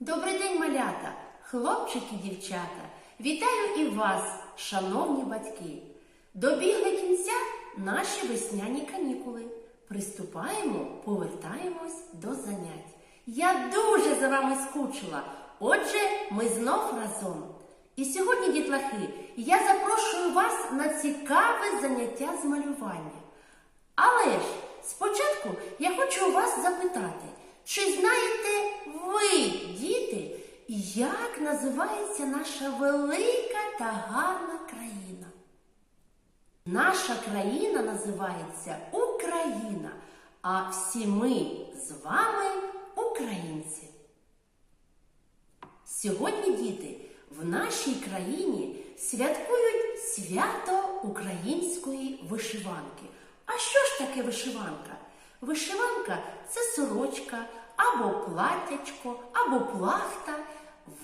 Добрий день, малята, хлопчики, дівчата. Вітаю і вас, шановні батьки. Добігли кінця наші весняні канікули. Приступаємо, повертаємось до занять. Я дуже за вами скучила. Отже, ми знов разом. І сьогодні, дітлахи, я запрошую вас на цікаве заняття з малювання. Але ж спочатку я хочу у вас запитати, чи знаєте ви, діти, як називається наша велика та гарна країна? Наша країна називається Україна, а всі ми з вами українці. Сьогодні діти в нашій країні святкують свято української вишиванки. А що ж таке вишиванка? Вишиванка це сорочка або платтячко, або плахта,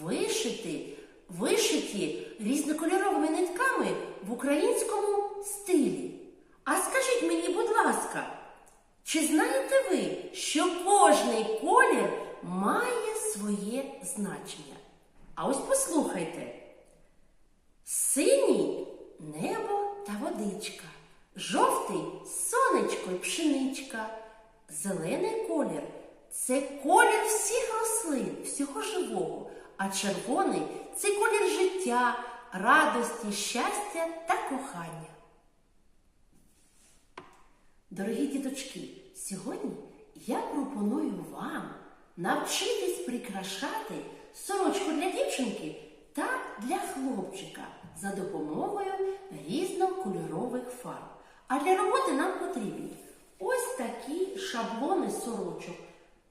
вишити, вишиті різнокольоровими нитками в українському стилі. А скажіть мені, будь ласка, чи знаєте ви, що кожний колір має своє значення? А ось послухайте. Синій небо та водичка, жовтий сонечко й пшеничка, зелений колір це колір всіх рослин, всього живого, а червоний це колір життя, радості, щастя та кохання. Дорогі діточки, сьогодні я пропоную вам навчитись прикрашати сорочку для дівчинки та для хлопчика за допомогою різнокольорових фарб. А для роботи нам потрібні ось такі шаблони сорочок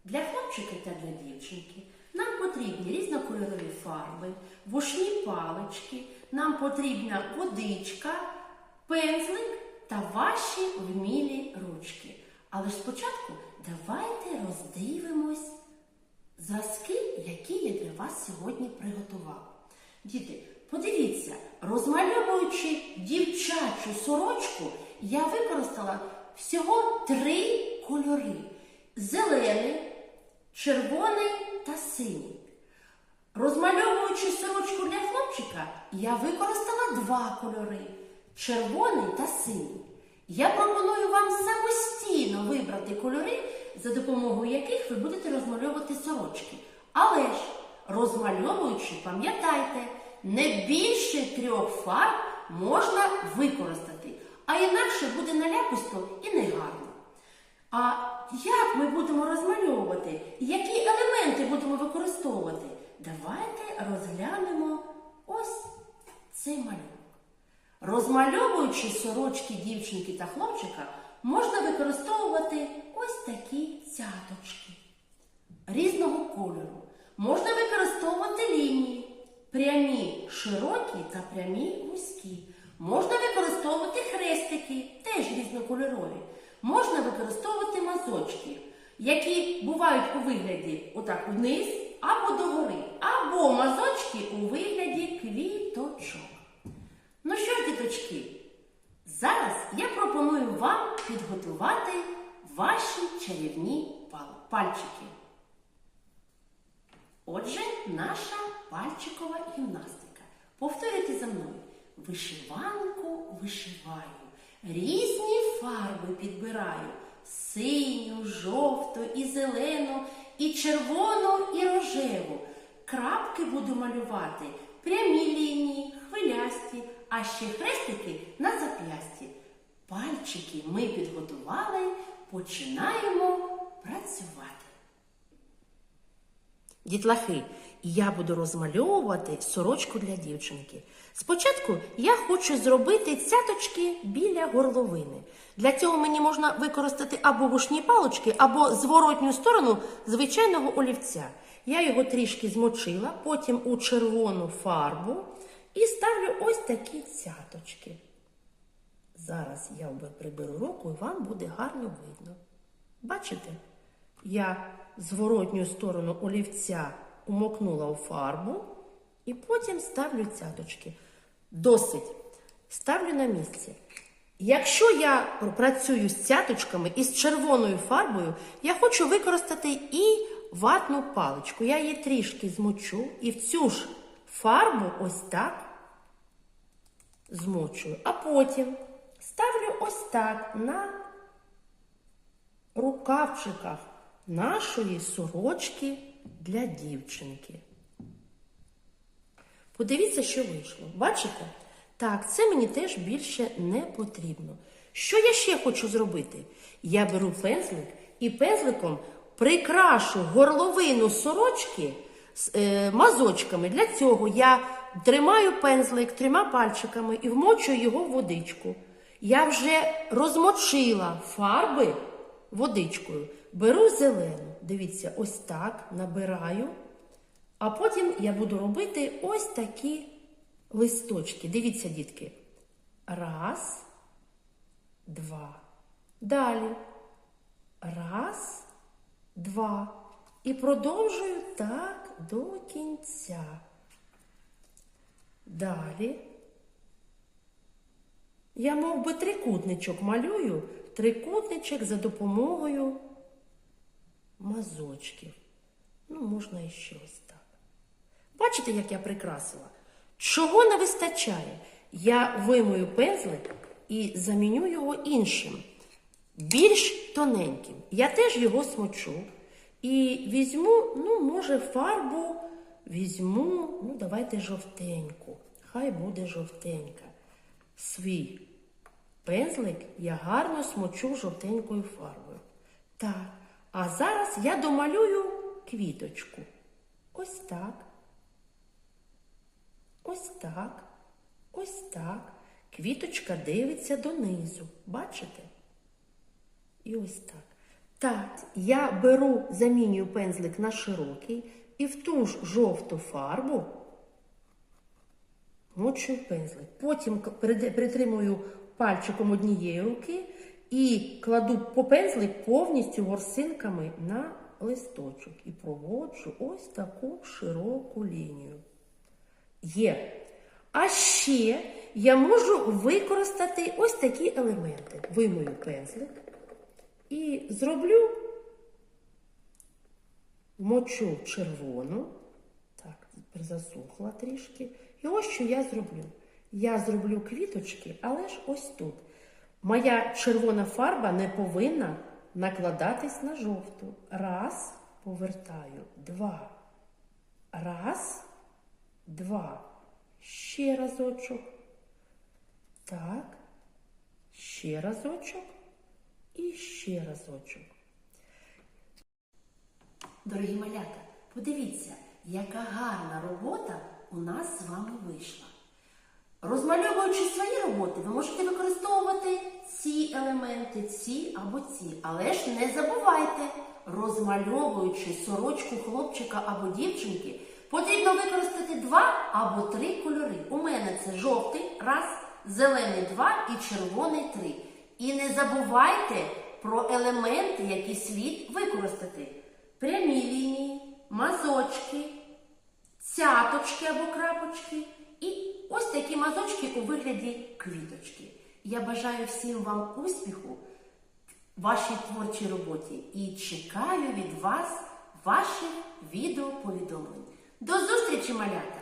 для хлопчика та для дівчинки. Нам потрібні різнокольорові фарби, вушні палички, нам потрібна водичка, пензлик та ваші вмілі ручки. Але ж спочатку давайте роздивимось зразки, які я для вас сьогодні приготувала. Діти, подивіться, розмальовуючи дівчачу сорочку, я використала всього три кольори: зелений, червоний та синій. Розмальовуючи сорочку для хлопчика, я використала два кольори червоний та синій. Я пропоную вам самостійно вибрати кольори, за допомогою яких ви будете розмальовувати сорочки. Але ж, розмальовуючи, пам'ятайте, не більше трьох фарб можна використати, а інакше буде наляписто і негарно. А як ми будемо розмальовувати? Які елементи будемо використовувати? Давайте розглянемо ось цей малюнок. Розмальовуючи сорочки дівчинки та хлопчика, можна використовувати ось такі цяточки різного кольору. Можна використовувати лінії, прямі, широкі та прямі вузькі. Можна використовувати хрестики, теж різнокольорові. Можна використовувати мазочки, які бувають у вигляді отак вниз або догори, або мазочки у вигляді квіточок. Ну що ж, діточки, зараз я пропоную вам підготувати ваші чарівні пальчики. Отже, наша пальчикова гімнастика. Повторюйте за мною. Вишиванку вишиваю, різні фарби підбираю. Синю, жовту і зелену, і червону, і рожеву. Крапки буду малювати, прямі лінії, хвилясті, а ще хрестики на зап'ясті. Пальчики ми підготували, починаємо працювати. Дітлахи, я буду розмальовувати сорочку для дівчинки. Спочатку я хочу зробити цяточки біля горловини. Для цього мені можна використати або вушні палочки, або зворотню сторону звичайного олівця. Я його трішки змочила, потім у червону фарбу і ставлю ось такі цяточки. Зараз я приберу руку і вам буде гарно видно. Бачите? Я зворотню сторону олівця умокнула у фарбу і потім ставлю цяточки. Досить. Ставлю на місце. Якщо я працюю з цяточками і з червоною фарбою, я хочу використати і ватну паличку. Я її трішки змочу і в цю ж фарбу ось так змочую. А потім ставлю ось так на рукавчиках нашої сорочки для дівчинки. Подивіться, що вийшло. Бачите? Так, це мені теж більше не потрібно. Що я ще хочу зробити? Я беру пензлик і пензликом прикрашу горловину сорочки з е, мазочками. Для цього я тримаю пензлик трьома пальчиками і вмочую його в водичку. Я вже розмочила фарби водичкою. Беру зелену. Дивіться, ось так набираю. А потім я буду робити ось такі листочки. Дивіться, дітки. Раз, два. Далі. Раз, два. І продовжую так до кінця. Далі. Я мов би трикутничок малюю, трикутничок за допомогою мазочків. Ну, можна і щось так. Бачите, як я прикрасила? Чого не вистачає? Я вимою пензлик і заміню його іншим, більш тоненьким. Я теж його смочу. І візьму, ну, може, фарбу візьму, ну, давайте жовтеньку. Хай буде жовтенька. Свій пензлик я гарно смочу жовтенькою фарбою. Так, а зараз я домалюю квіточку. Ось так. Ось так. Ось так. Квіточка дивиться донизу. Бачите? І ось так. Так, я беру, замінюю пензлик на широкий і в ту ж жовту фарбу мочую пензлик. Потім притримую пальчиком однієї руки і кладу по пензлик повністю ворсинками на листочок і проводжу ось таку широку лінію. Є. А ще я можу використати ось такі елементи. Вимою пензлик і зроблю мочу червону. Так, засухла трішки. І ось що я зроблю. Я зроблю квіточки, але ж ось тут. Моя червона фарба не повинна накладатись на жовту. Раз, повертаю, два. Раз, два. Ще разочок. Так. Ще разочок. І ще разочок. Дорогі малята, подивіться, яка гарна робота у нас з вами вийшла. Розмальовуючи свої роботи, ви можете використовувати ці елементи, ці або ці. Але ж не забувайте, розмальовуючи сорочку хлопчика або дівчинки, потрібно використати два або три кольори. У мене це жовтий, раз, зелений два і червоний три. І не забувайте про елементи, які слід використати. Прямі лінії, мазочки, цяточки або крапочки і ось такі мазочки у вигляді квіточки. Я бажаю всім вам успіху в вашій творчій роботі і чекаю від вас ваших відеоповідомлень. До зустрічі, малята!